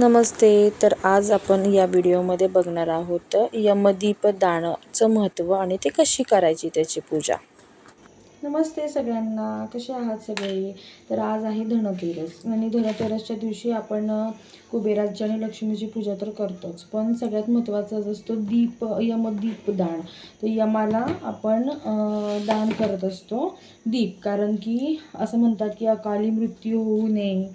नमस्ते. तर आज आपण या व्हिडिओमध्ये बघणार आहोत यमदीप दानाचं महत्त्व आणि ते कशी करायची त्याची पूजा. नमस्ते सगळ्यांना. कसे आहात सगळे? तर आज आहे धनतेरस. आणि धनतेरसच्या दिवशी आपण कुबेराची आणि लक्ष्मीची पूजा तर करतोच. पण सगळ्यात महत्त्वाचा असतो दीप यमदीप दान तर यमाला आपण दान करत असतो दीप. कारण की असं म्हणतात की अकाली मृत्यू होऊ नये.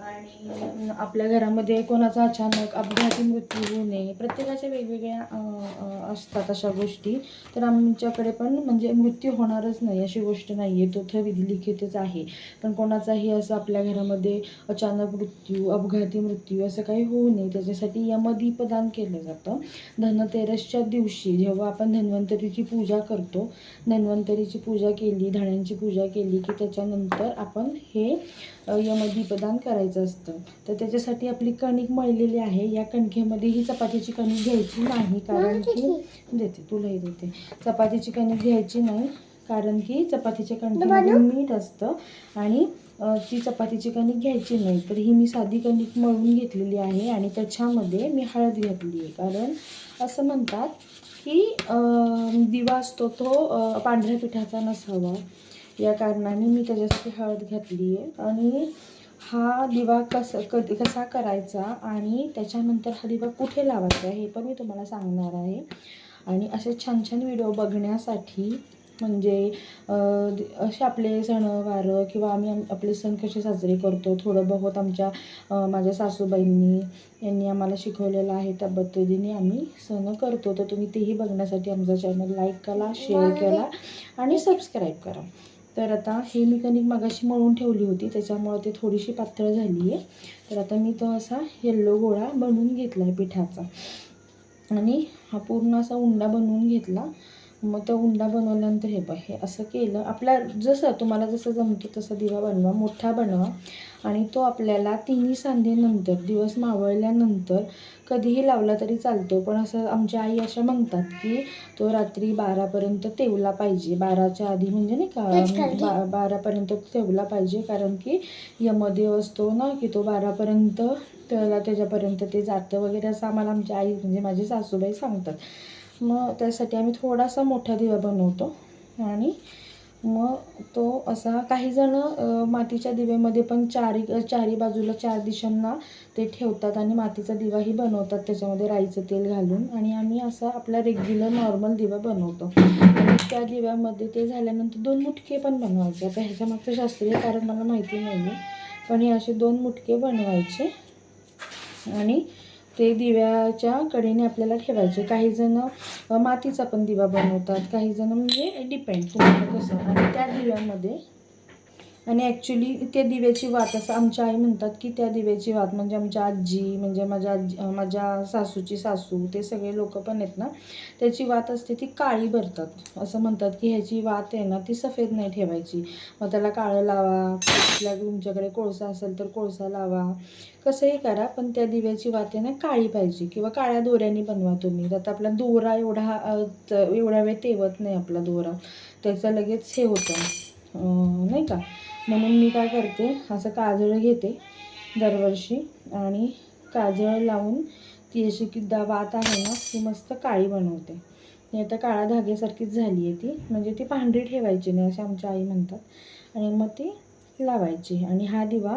आणि आपल्या घरामध्ये कोणाचा अचानक अपघाती मृत्यू होऊ नये प्रत्येकाच्या वेगवेगळ्या असतात अशा गोष्टी. तर आमच्याकडे पण म्हणजे मृत्यू होणारच नाही अशी गोष्ट नाही आहे तो तर विधिलिखितच आहे. पण कोणाचाही असं आपल्या घरामध्ये अचानक मृत्यू अपघाती मृत्यू असं काही होऊ नये. त्याच्यासाठी यमदीपदान केलं जातं. धनतेरसच्या दिवशी जेव्हा आपण धन्वंतरीची पूजा करतो धन्वंतरीची पूजा केली धाण्यांची पूजा केली की त्याच्यानंतर आपण हे अ, यमदीपदान करायचं असतं. तर त्याच्यासाठी आपली कणिक मळलेली आहे. या कणकेमध्ये ही चपातीची कणिक घ्यायची नाही कारण की देते. तुलाही देते. चपातीची कणिक घ्यायची नाही कारण की चपातीच्या कणकेमध्ये मीठ असतं आणि ती चपातीची कणिक घ्यायची नाही. तर ही मी साधी कणिक मळून घेतलेली आहे आणि त्याच्यामध्ये मी हळद घातली आहे. कारण असं म्हणतात की दिवा असतो तो पांढऱ्या पिठाचा नसावा. या कारणाने मी त्याच्यासाठी हळद घातली आहे. आणि हा दिवा कस कधी कसा करायचा आणि त्याच्यानंतर हा दिवा कुठे लावायचा हे पण मी तुम्हाला सांगणार आहे. आणि असे छान छान व्हिडिओ बघण्यासाठी म्हणजे असे आपले सणवार किंवा आम्ही आम- आपले सण कसे साजरे करतो थोडं बहुत आमच्या माझ्या सासूबाईंनी यांनी आम्हाला शिकवलेलं आहे त्या पद्धतीने आम्ही सण करतो. तर तुम्ही तेही बघण्यासाठी आमचा चॅनल लाईक करा शेअर करा आणि सबस्क्राईब करा. तर आता हे मी कणिक मागाशी मळून ठेवली होती त्याच्यामुळं ते थोडीशी पातळ झाली आहे. तर आता मी तो असा येल्लो गोळा बनवून घेतला आहे पिठाचा. आणि हा पूर्ण असा उंडा बनवून घेतला. मग तो उंडा बनवल्यानंतर हे बघ हे असं केलं. आपल्या जसं तुम्हाला जसं जमतं तसा दिवा बनवा मोठा बनवा. आणि तो आपल्याला तिन्ही सांजेनंतर दिवस मावळल्यानंतर कधीही लावला तरी चालतो. पण असं आमच्या आई अशा म्हणतात की तो रात्री बारापर्यंत तेवला पाहिजे. बाराच्या आधी म्हणजे नाही का बा बारापर्यंत तेवला पाहिजे. कारण की यमदेव असतो ना की तो बारापर्यंत त्याला त्याच्यापर्यंत ते जातं वगैरे असं आम्हाला आमची आई म्हणजे माझी सासूबाई सांगतात. मग त्यासाठी आम्ही थोडासा मोठा दिवा बनवतो. आणि मग तो असा काही जण मातीच्या दिव्यामध्ये पण चारी चारी बाजूला चार दिशांना ते ठेवतात आणि मातीचा दिवाही बनवतात. त्याच्यामध्ये राईचं तेल घालून आणि आम्ही असा आपला रेग्युलर नॉर्मल दिवा बनवतो. आणि त्या दिव्यामध्ये ते झाल्यानंतर दोन मुटके पण बनवायचे. आता ह्याच्यामागचं शास्त्रीय कारण मला माहिती नाही आहे पण हे असे दोन मुटके बनवायचे. आणि ते दिव्याच्या कडेने आपल्याला ठेवायचे. काही जण मातीचा पण दिवा बनवतात. काही जण म्हणजे डिपेंड तुम्हाला कसं. आणि त्या दिव्यामध्ये आणि ॲक्च्युली त्या दिव्याची वात असं आमच्या आई म्हणतात की त्या दिव्याची वात म्हणजे आमच्या आजी म्हणजे माझ्या आजी माझ्या सासूची सासू ते सगळे लोक पण आहेत ना त्याची वात असते ती काळी भरतात. असं म्हणतात की ह्याची वात आहे ना ती सफेद नाही ठेवायची. मग त्याला काळं लावा कुठल्या तुमच्याकडे कोळसा असेल तर कोळसा लावा. कसंही करा पण त्या दिव्याची वात आहे ना काळी पाहिजे. किंवा काळ्या दोऱ्याने बनवा तुम्ही. आता आपला दोरा एवढा एवढा वेळ तेवत नाही आपला दोरा. त्याचा लगेच हे होतं. नाही का? म्हणून मी काय करते असं काजळ घेते दरवर्षी आणि काजळ लावून ती अशी की दा वात आहे ना ती मस्त काळी बनवते. ती आता काळा धाग्यासारखीच झाली आहे ती. म्हणजे ती पांढरी ठेवायची नाही असे आमच्या आई म्हणतात. आणि मग ती लावायची. आणि हा दिवा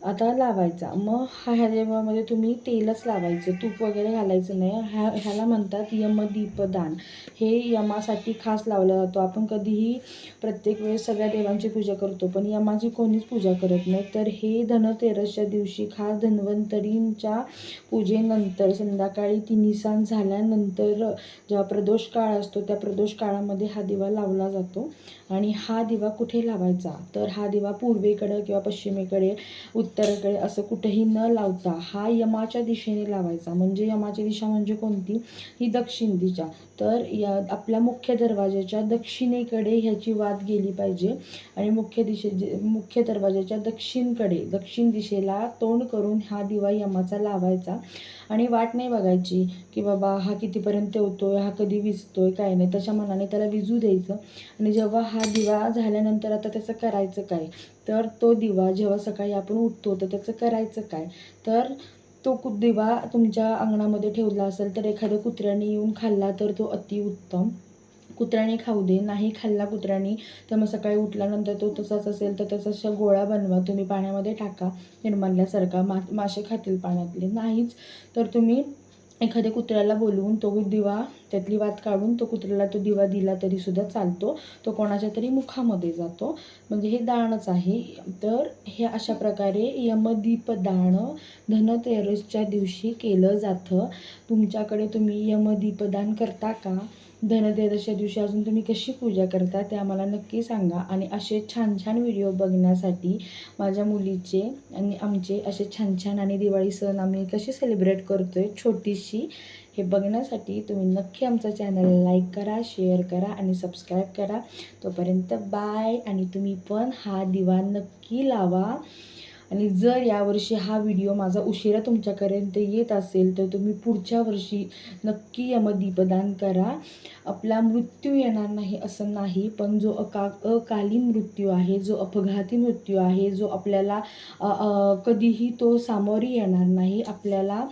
आता लावायचा. मग हा ह्याच्यामध्ये तुम्ही तेलच लावायचं. तूप वगैरे घालायचं नाही. ह्या ह्याला म्हणतात यमदीपदान. हे यमासाठी खास लावला जातो. आपण कधीही प्रत्येक वेळेस सगळ्या देवांची पूजा करतो पण यमाची कोणीच पूजा करत नाही. तर हे धनतेरसच्या दिवशी खास धन्वंतरींच्या पूजेनंतर संध्याकाळी तिनिसान झाल्यानंतर जेव्हा प्रदोष काळ असतो त्या प्रदोष काळामध्ये हा दिवा लावला जातो. आणि हा दिवा कुठे लावायचा? तर हा दिवा पूर्वेकडे किंवा पश्चिमेकडे उत्तरेकडे असं कुठेही न लावता हा यमाच्या दिशेने लावायचा. म्हणजे यमाची दिशा म्हणजे कोणती? ही दक्षिण दिशा. तर या आपल्या मुख्य दरवाजाच्या दक्षिणेकडे ह्याची वाद गेली पाहिजे. आणि मुख्य दिशे जे- मुख्य दरवाजाच्या दक्षिणकडे दक्षिण दिशेला तोंड करून हा दिवा यमाचा लावायचा. आणि वाट नाही बघायची की बाबा हा कितीपर्यंत होतोय हा कधी विजतोय काय नाही. त्याच्या मनाने त्याला विजू द्यायचं. आणि जेव्हा हा दिवा झाल्यानंतर आता त्याचं करायचं काय? तर तो दिवा जेव्हा सकाळी आपण उठतो तर त्याचं करायचं काय? तर तो कु दिवा तुमच्या अंगणामध्ये ठेवला असेल तर एखाद्या कुत्र्याने येऊन खाल्ला तर तो अतिउत्तम कुत्र्याने खाऊ दे नाही खाल्ला कुत्र्याने तर मग सकाळी उठल्यानंतर तो तसाच असेल तर तसा गोळा बनवा तुम्ही पाण्यामध्ये टाका निर्मल्यासारखा मा मासे खातील पाण्यातले. नाहीच तर तुम्ही एखाद्या कुत्र्याला बोलवून तो दिवा त्यातली वात काढून तो कुत्र्याला तो दिवा दिला तरीसुद्धा चालतो. तो कोणाच्या तरी मुखामध्ये जातो. म्हणजे हे दानच आहे. तर हे अशा प्रकारे यमदीपदान धनतेरसच्या दिवशी केलं जातं. तुमच्याकडे तुम्ही यमदीपदान करता का? धनतेरसच्या दिवशी अजून तुम्ही कशी पूजा करता ते आम्हाला नक्की सांगा. आणि असे छान छान व्हिडिओ बघण्यासाठी माझ्या मुलीचे आणि आमचे असे छान छान आणि दिवाळी सण आम्ही कसे सेलिब्रेट करतो आहे छोटीशी हे बघण्यासाठी तुम्ही नक्की आमचा चॅनल लाईक करा शेअर करा आणि सबस्क्राईब करा. तोपर्यंत बाय आणि तुम्ही पण हा दिवा नक्की लावा. आणि जर यावर्षी हा व्हिडिओ माझा उशिरा तुमच्यापर्यंत येत असेल तर तुम्ही पुढच्या वर्षी नक्की यमदीपदान करा. आपला मृत्यू येणार नाही असं नाही पण जो अका अकाली मृत्यू आहे जो अपघाती मृत्यू आहे जो आपल्याला कधीही तो सामोरी येणार नाही आपल्याला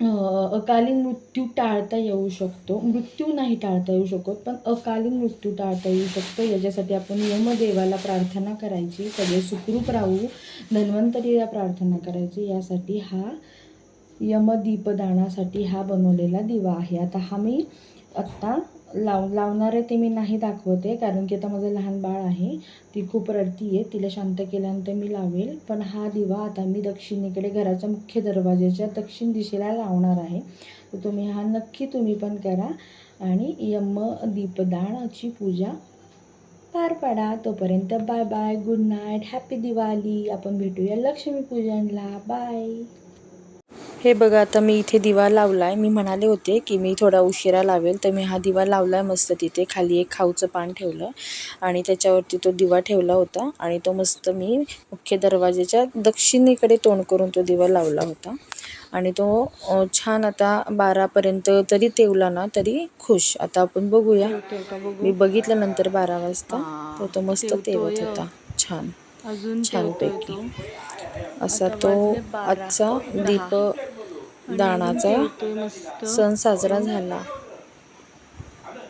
अकालीन मृत्यू टाळता येऊ शकतो. मृत्यू नाही टाळता येऊ शकत पण अकालीन मृत्यू टाळता येऊ शकतो. याच्यासाठी आपण यमदेवाला प्रार्थना करायची सगळे सुखरूप राहू धन्वंतरीला प्रार्थना करायची. यासाठी हा यमदीपदानासाठी हा बनवलेला दिवा आहे. आता हा मी आत्ता लाव लावणारे ते मी नाही दाखवते कारण की आता माझं लहान बाळ आहे ती खूप रडती आहे तिला शांत केल्यानंतर मी लावेल. पण हा दिवा आता मी दक्षिणेकडे घराच्या मुख्य दरवाजाच्या दक्षिण दिशेला लावणार आहे. तर तुम्ही हा नक्की तुम्ही पण करा आणि यम दीपदानाची पूजा पार पाडा. तोपर्यंत bye bye good night happy Diwali. आपण भेटूया लक्ष्मीपूजनला बाय. हे बघा आता मी इथे दिवा लावलाय. मी म्हणाले होते की मी थोडा उशिरा लावेल तर मी हा दिवा लावलाय मस्त तिथे. खाली एक खाऊचं पान ठेवलं आणि त्याच्यावरती तो दिवा ठेवला होता आणि तो मस्त मी मुख्य दरवाजाच्या दक्षिणेकडे तोंड करून तो दिवा लावला होता. आणि तो छान आता बारापर्यंत तरी तेवला ना तरी खुश. आता आपण बघूया. मी बघितल्यानंतर बारा वाजता. तर तो मस्त तेवत होता. छान. अजून छानपैकी. असा तो आजचा दीप दानाचा मस्त. सण साजरा झाला.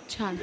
छान.